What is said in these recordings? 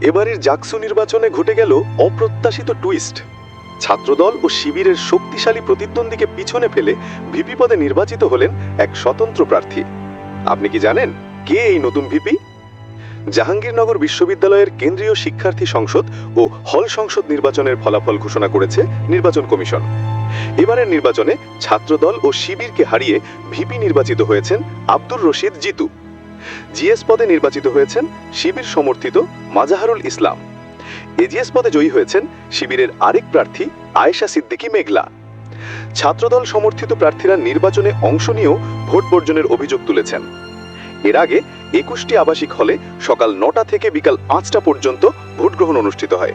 এবারের জাকসু নির্বাচনে ঘটে গেল অপ্রত্যাশিত টুইস্ট। ছাত্রদল ও শিবিরের শক্তিশালী প্রতিদ্বন্দ্বীকে পিছনে ফেলে ভিপি পদে নির্বাচিত হলেন এক স্বতন্ত্র প্রার্থী। আপনি কি জানেন কে এই নতুন ভিপি? জাহাঙ্গীরনগর বিশ্ববিদ্যালয়ের কেন্দ্রীয় শিক্ষার্থী সংসদ ও হল সংসদ নির্বাচনের ফলাফল ঘোষণা করেছে নির্বাচন কমিশন। এবারের নির্বাচনে ছাত্রদল ও শিবিরকে হারিয়ে ভিপি নির্বাচিত হয়েছেন আব্দুর রশিদ জিতু। জিএস পদে নির্বাচিত হয়েছেন শিবির সমর্থিত মাজাহারুল ইসলাম। এজিএস পদে জয়ী হয়েছেন শিবিরের আরেক প্রার্থী আয়েশা সিদ্দিকী মেঘলা। ছাত্রদল সমর্থিত প্রার্থীরা নির্বাচনে অংশ নিয়েও ভোট বর্জনের অভিযোগ তুলেছেন। এর আগে একুশটি আবাসিক হলে সকাল নটা থেকে বিকাল পাঁচটা পর্যন্ত ভোট গ্রহণ অনুষ্ঠিত হয়।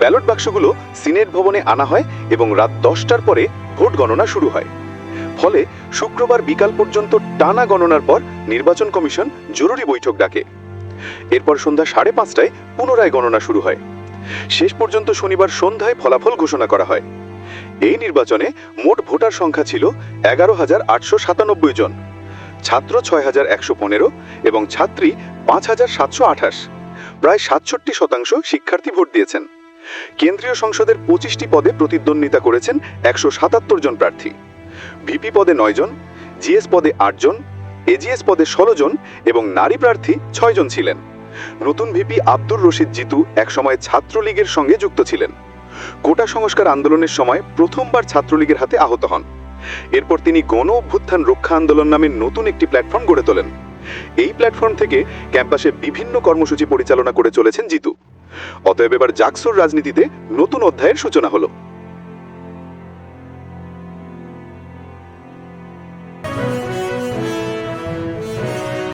ব্যালট বাক্সগুলো সিনেট ভবনে আনা হয় এবং রাত দশটার পরে ভোট গণনা শুরু হয়। ফলে শুক্রবার বিকাল পর্যন্ত টানা গণনার পর নির্বাচন কমিশন জরুরি বৈঠক ডাকে। এরপর সন্ধ্যা সাড়ে পাঁচটায় পুনরায় গণনা শুরু হয়। শেষ পর্যন্ত শনিবার সন্ধ্যায় ফলাফল ঘোষণা করা হয়। এই নির্বাচনে মোট ভোটার সংখ্যা ছিল এগারো হাজার আটশো সাতানব্বই জন, ছাত্র ছয় হাজার একশো পনেরো এবং ছাত্রী পাঁচ হাজার সাতশো আঠাশ। প্রায় সাতষট্টি শতাংশ শিক্ষার্থী ভোট দিয়েছেন। কেন্দ্রীয় সংসদের পঁচিশটি পদে প্রতিদ্বন্দ্বিতা করেছেন একশো সাতাত্তর জন প্রার্থী। ভিপি পদে নয় জন, জিএস পদে আট জন এজিএস পদে ষোলো জন এবং নারী প্রার্থী ছয় জন ছিলেন। নতুন ভিপি আব্দুর রশিদ জিতু একসময় ছাত্রলীগের সঙ্গে যুক্ত ছিলেন। কোটা সংস্কার আন্দোলনের সময় প্রথমবার ছাত্রলীগের হাতে আহত হন। এরপর তিনি গণ অভ্যুত্থান রক্ষা আন্দোলন নামে নতুন একটি প্ল্যাটফর্ম গড়ে তোলেন। এই প্ল্যাটফর্ম থেকে ক্যাম্পাসে বিভিন্ন কর্মসূচি পরিচালনা করে চলেছেন জিতু। অতএব এবার জাকসুর রাজনীতিতে নতুন অধ্যায়ের সূচনা হলো।